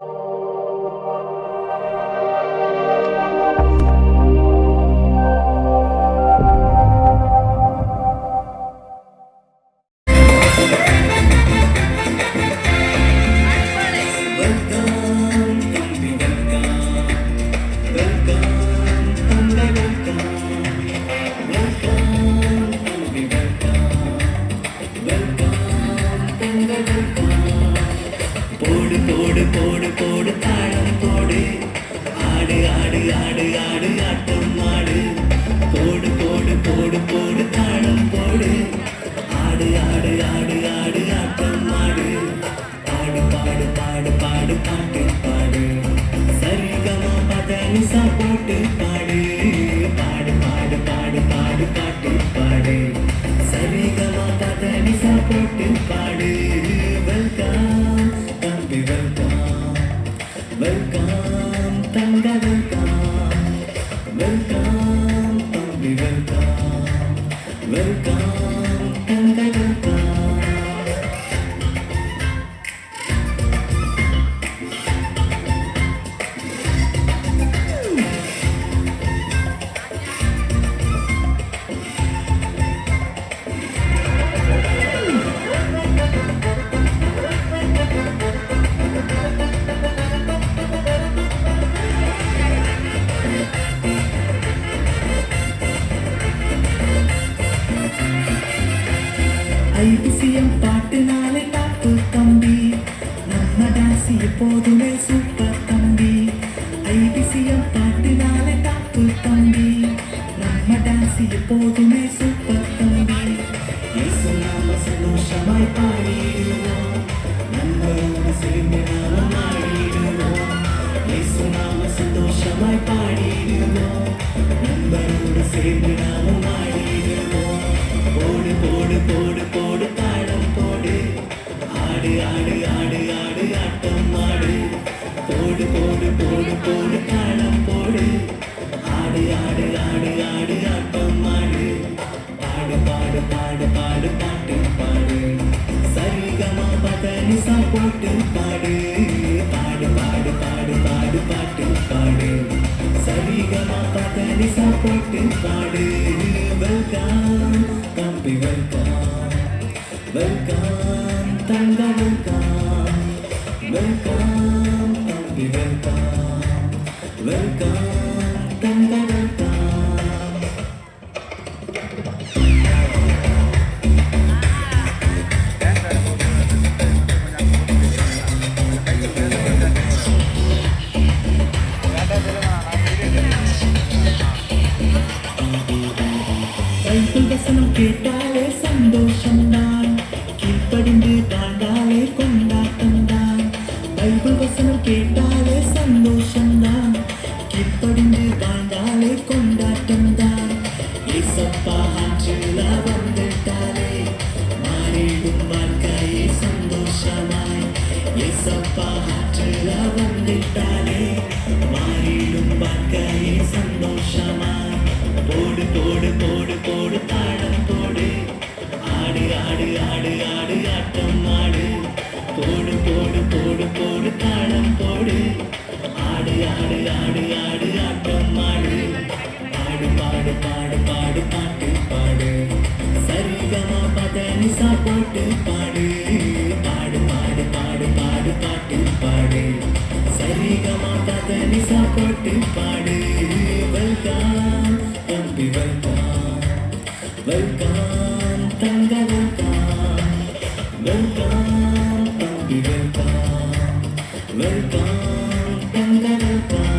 போடு ஆடு ஆடு ஆடு ஆடு ஆட்டம் ஆடு பாடு பாடு பாடு பாடு பாட்டு பாடு. சரிகமா பதனிசா போட்டு பாடு. பாடு பாடு பாடு பாடு பாட்டு பாடு. சரிகமா பதனிசா போட்டு பாடு. வெல்கம் தம்பி வெல்கம். வெல்கம் தங்க வெல்கம். வெல்கம் தம்பி வெல்கம். வெல்கம். எப்போதுமே சூப்பர் தம்பி. ஐபிசிஎம் பாட்டினாலே டாப்பு தம்பி. நம்ம டான்ஸ் எப்போதுமே சூப்பர் தம்பி. இயேசு நாம சந்தோஷமாய் பாடிடுவோம். நண்பரோடு சேர்ந்து நாம ஆடிடுவோம் இயேசு நாம சந்தோஷமாய் பாடிடுவோம். நம்மளோட சேர்ந்து நாம ஆடிடுவோம் போடு போடு போடு போடு சரிகமா பதனிசா பாடு பாடு பாடு பாடு பாடு பாட்டு பாடு. சரிகமா பதனிசா போட்டு பாடு. வெல்கம் தம்பி வெல்கம். வெல்கம் தங்க வெல்கம். வெல்கம் தம்பி வெல்கம். வெல்கம் தங்க கேட்டாலே சந்தோஷம்தான். கீழ்ப்படிந்து தாண்டாலே கொண்டாட்டம்தான். பைபிள் வசனம் கேட்டாலே சந்தோஷம்தான். கீழ்ப்படிந்து தாண்டாலே கொண்டாட்டம்தான். ஏசப்பா ஆற்றில வந்துட்டாலே மாறிடும் வாழ்க்கையே சந்தோஷமாய். ஏசப்பா ஆற்றில வந்துட்டாலே மாறிடும் வாழ்க்கையே சந்தோஷமாய். போடு போடு போடு. ஆடு ஆடு ஆடு ஆடு ஆட்டம் ஆடு பாடு பாடு பாடு பாடு பாட்டு பாடு சரிகமா பதனிசா போட்டு பாடு பாடு பாடு பாடு பாடு பாட்டு பாடு சரிகமா பதனிசா போட்டு பாடு வெல்கம் தம்பி வெல்கம் வெல்கம் தங்க வெல்கம் வெல்கம் தம்பி வெல்கம் வெல்கம் தங்க வெல்கம்